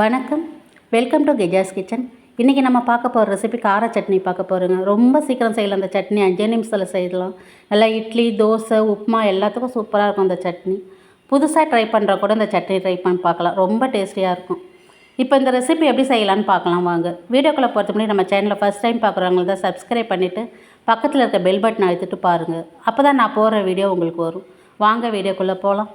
வணக்கம். Welcome to கெஜாஸ் kitchen இன்றைக்கி நம்ம பார்க்க போகிற ரெசிபி கார சட்னி பார்க்க போகிறோங்க ரொம்ப சீக்கிரம் செய்யலாம் அந்த சட்னி. அஞ்சே நிமிஷத்தில் செய்யலாம். நல்லா இட்லி தோசை உப்புமா எல்லாத்துக்கும் சூப்பராக இருக்கும் அந்த சட்னி. புதுசாக ட்ரை பண்ணுற கூட இந்த சட்னி ட்ரை பண்ணி பார்க்கலாம். ரொம்ப டேஸ்டியாக இருக்கும். இப்போ இந்த ரெசிபி எப்படி செய்யலான்னு பார்க்கலாம் வாங்க. வீடியோக்குள்ளே போகிறது முன்னாடி நம்ம சேனலில் ஃபஸ்ட் டைம் பார்க்குறவங்க தான் சப்ஸ்கிரைப் பண்ணிவிட்டு பக்கத்தில் இருக்க பெல் பட்டன் அழுத்திட்டு பாருங்கள் அப்போ தான் நான் போகிற வீடியோ உங்களுக்கு வரும். வாங்க வீடியோக்குள்ளே போகலாம்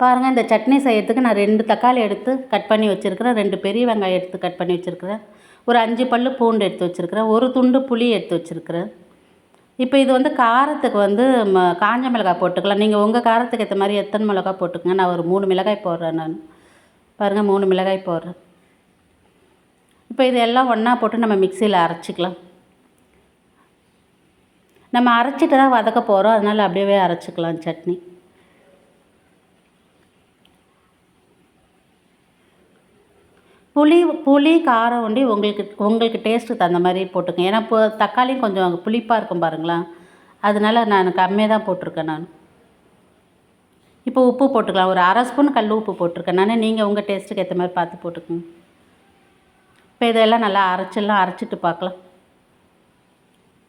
பாருங்கள் இந்த சட்னி செய்யறதுக்கு நான் ரெண்டு தக்காளி எடுத்து கட் பண்ணி வச்சுருக்கிறேன். ரெண்டு பெரிய வெங்காயம் எடுத்து கட் பண்ணி வச்சுருக்கிறேன். ஒரு அஞ்சு பல் பூண்டு எடுத்து வச்சுருக்கிறேன். ஒரு துண்டு புளி எடுத்து வச்சுருக்கிறேன். இப்போ இது வந்து காரத்துக்கு வந்து ம காஞ்ச மிளகாய் போட்டுக்கலாம். நீங்கள் உங்கள் காரத்துக்கு ஏற்ற மாதிரி எத்தனை மிளகாய் போட்டுக்கங்க. நான் ஒரு மூணு மிளகாய் போடுறேன் நான். பாருங்கள் மூணு மிளகாய் போடுறேன். இப்போ இது எல்லாம் ஒன்றா போட்டு நம்ம மிக்சியில் அரைச்சிக்கலாம். நம்ம அரைச்சிட்டு தான் வதக்க போகிறோம் அதனால் அப்படியே அரைச்சிக்கலாம் சட்னி. புளி புளி காரம் ஒண்டி உங்களுக்கு உங்களுக்கு டேஸ்ட்டுக்கு தகுந்த மாதிரி போட்டுக்கங்க. ஏன்னா இப்போ தக்காளியும் கொஞ்சம் புளிப்பாக இருக்கும் பாருங்களேன். அதனால நான் கம்மியாக தான் போட்டிருக்கேன் நான். இப்போ உப்பு போட்டுக்கலாம். ஒரு அரை ஸ்பூன் கல் உப்பு போட்டிருக்கேன். நான் நீங்கள் உங்கள் டேஸ்ட்டுக்கு ஏற்ற மாதிரி பார்த்து போட்டுக்கோங்க. இப்போ இதெல்லாம் நல்லா அரைச்சிடலாம். அரைச்சிட்டு பார்க்கலாம்.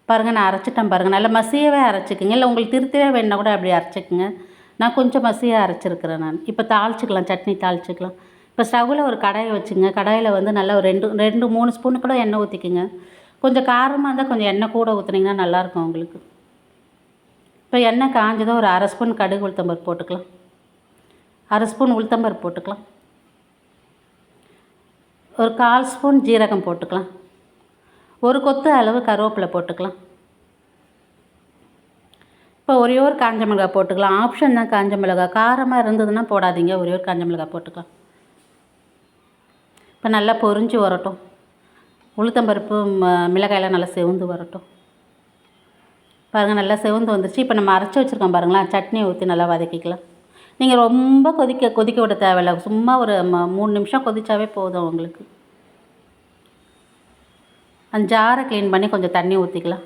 பாருங்கள் நான் அரைச்சிட்டேன் பாருங்கள் நல்லா மசியவே அரைச்சிக்கோங்க. இல்லை உங்களுக்கு திருத்தவே வேணுன்னா கூட அப்படி அரைச்சிக்கோங்க. நான் கொஞ்சம் மசியாக அரைச்சிருக்கிறேன் நான். இப்போ தாளிச்சிக்கலாம். சட்னி தாளிச்சிக்கலாம். இப்போ ஸ்டவ்வில் ஒரு கடாயை வச்சுங்க. கடாயில் வந்து நல்லா ஒரு ரெண்டு ரெண்டு மூணு ஸ்பூனு கூட எண்ணெய் ஊற்றிக்குங்க கொஞ்சம் காரமாக இருந்தால் கொஞ்சம் எண்ணெய் கூட ஊற்றுனீங்கன்னா நல்லாயிருக்கும் உங்களுக்கு. இப்போ எண்ணெய் காஞ்சதும் ஒரு அரை ஸ்பூன் கடுகு உளுத்தம்பருப்பு போட்டுக்கலாம். அரை ஸ்பூன் உளுத்தம்பருப்பு போட்டுக்கலாம். ஒரு கால் ஸ்பூன் ஜீரகம் போட்டுக்கலாம். ஒரு கொத்து அளவு கருவேப்பிலை போட்டுக்கலாம். இப்போ ஒரே ஒரு காஞ்ச மிளகாய் போட்டுக்கலாம். ஆப்ஷன் தான் காஞ்ச மிளகாய். காரமாக இருந்ததுன்னா போடாதீங்க. ஒரே ஒரு காஞ்ச மிளகாய் போட்டுக்கலாம். இப்போ நல்லா பொறிஞ்சு வரட்டும். உளுத்தம்பருப்பு ம மிளகாயெல்லாம் நல்லா செவந்து வரட்டும். பாருங்கள் நல்லா செவந்து வந்துருச்சு. இப்போ நம்ம அரைச்சி வச்சுருக்கோம் பாருங்களேன். சட்னியை ஊற்றி நல்லா வதக்கிக்கலாம். நீங்கள் ரொம்ப கொதிக்க கொதிக்க விட தேவையில்ல. சும்மா ஒரு ம மூணு நிமிஷம் கொதிச்சாவே போதும் உங்களுக்கு. அந்த ஜாரை க்ளீன் பண்ணி கொஞ்சம் தண்ணி ஊற்றிக்கலாம்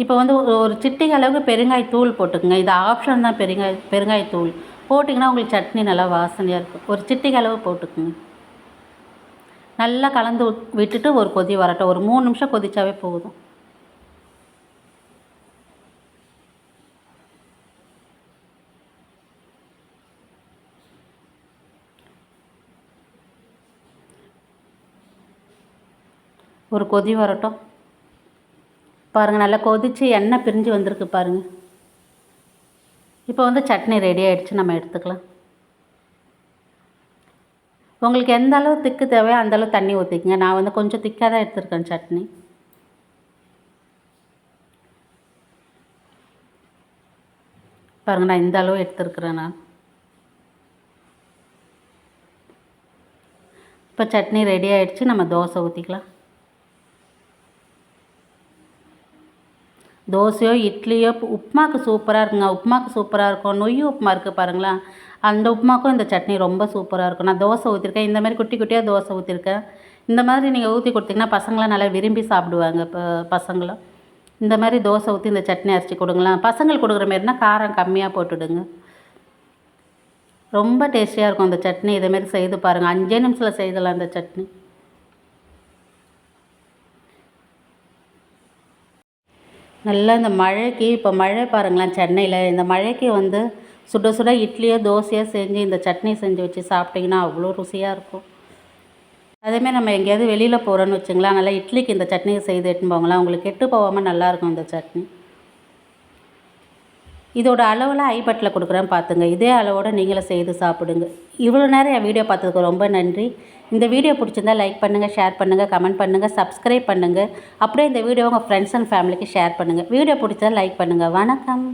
இப்போ வந்து ஒரு ஒரு சிட்டிகை அளவுக்கு பெருங்காயத்தூள் போட்டுக்கோங்க. இது ஆப்ஷன் தான் பெருங்காய் பெருங்காயத்தூள் போட்டிங்கன்னா உங்களுக்கு சட்னி நல்லா வாசனையாக இருக்கும். ஒரு சிட்டிகை அளவு போட்டுக்கோங்க. நல்லா கலந்து விட்டுட்டு ஒரு கொதி வரட்டும். ஒரு மூணு நிமிஷம் கொதிச்சாவே போதும். ஒரு கொதி வரட்டும். பாருங்கள் நல்லா கொதித்து எண்ணெய் பிரிஞ்சு வந்திருக்கு பாருங்கள் இப்போ வந்து சட்னி ரெடி ஆகிடுச்சு நம்ம எடுத்துக்கலாம். உங்களுக்கு எந்த அளவு திக்கு தேவையோ அந்த அளவு தண்ணி ஊற்றிக்கங்க நான் வந்து கொஞ்சம் திக்காக தான் எடுத்துருக்கேன் சட்னி. பாருங்கள் நான் இந்த அளவு எடுத்துருக்குறேன் நான். இப்போ சட்னி ரெடி ஆகிடுச்சு நம்ம தோசை ஊற்றிக்கலாம் தோசையோ இட்லியோ உப்புமாக்கு சூப்பராக இருக்குங்க. உப்புமாக்கு சூப்பராக இருக்கும். நொய் உப்புமா இருக்குது பாருங்களேன். அந்த உப்புமாக்கும் இந்த சட்னி ரொம்ப சூப்பராக இருக்கும். நான் தோசை ஊற்றிருக்கேன் இந்த மாதிரி குட்டி குட்டியாக தோசை ஊற்றிருக்கேன் இந்த மாதிரி நீங்கள் ஊற்றி கொடுத்தீங்கன்னா பசங்களாம் நல்லா விரும்பி சாப்பிடுவாங்க. இப்போ பசங்களும். இந்த மாதிரி தோசை ஊற்றி இந்த சட்னி அரைச்சி கொடுங்களேன். பசங்களுக்கு கொடுக்குற மாரினா காரம் கம்மியாக போட்டுடுங்க. ரொம்ப டேஸ்டியாக இருக்கும் அந்த சட்னி. இதேமாரி செய்து பாருங்கள் அஞ்சே நிமிஷத்தில் செய்தலாம் அந்த சட்னி. நல்லா இந்த மழைக்கு இப்போ மழை பாருங்களேன் சென்னையில். இந்த மழைக்கு வந்து சுட சுட இட்லியோ தோசையோ செஞ்சு இந்த சட்னி செஞ்சு வச்சு சாப்பிட்டிங்கன்னா அவ்வளோ ருசியாக இருக்கும். அதேமாதிரி நம்ம எங்கேயாவது வெளியில் போகிறோன்னு வச்சுங்களேன் நல்லா இட்லிக்கு இந்த சட்னியை செய்து எடுத்துன்னு போங்களேன் உங்களுக்கு கெட்டு போகாமல் நல்லாயிருக்கும் இந்த சட்னி. இதோட அளவில் ஐபட்டில் கொடுக்குறேன் பார்த்துங்க இதே அளவோடு நீங்களும் செய்து சாப்பிடுங்க. இவ்வளோ நேரம் என் வீடியோ பார்த்ததுக்கு ரொம்ப நன்றி. இந்த வீடியோ பிடிச்சிருந்தா லைக் பண்ணுங்கள் ஷேர் பண்ணுங்கள் கமெண்ட் பண்ணுங்கள் சப்ஸ்கிரைப் பண்ணுங்கள் அப்படியே இந்த வீடியோ உங்கள் ஃப்ரெண்ட்ஸ் அண்ட் ஃபேமிலிக்கு ஷேர் பண்ணுங்கள் வீடியோ பிடிச்சதா லைக் பண்ணுங்கள் வணக்கம்.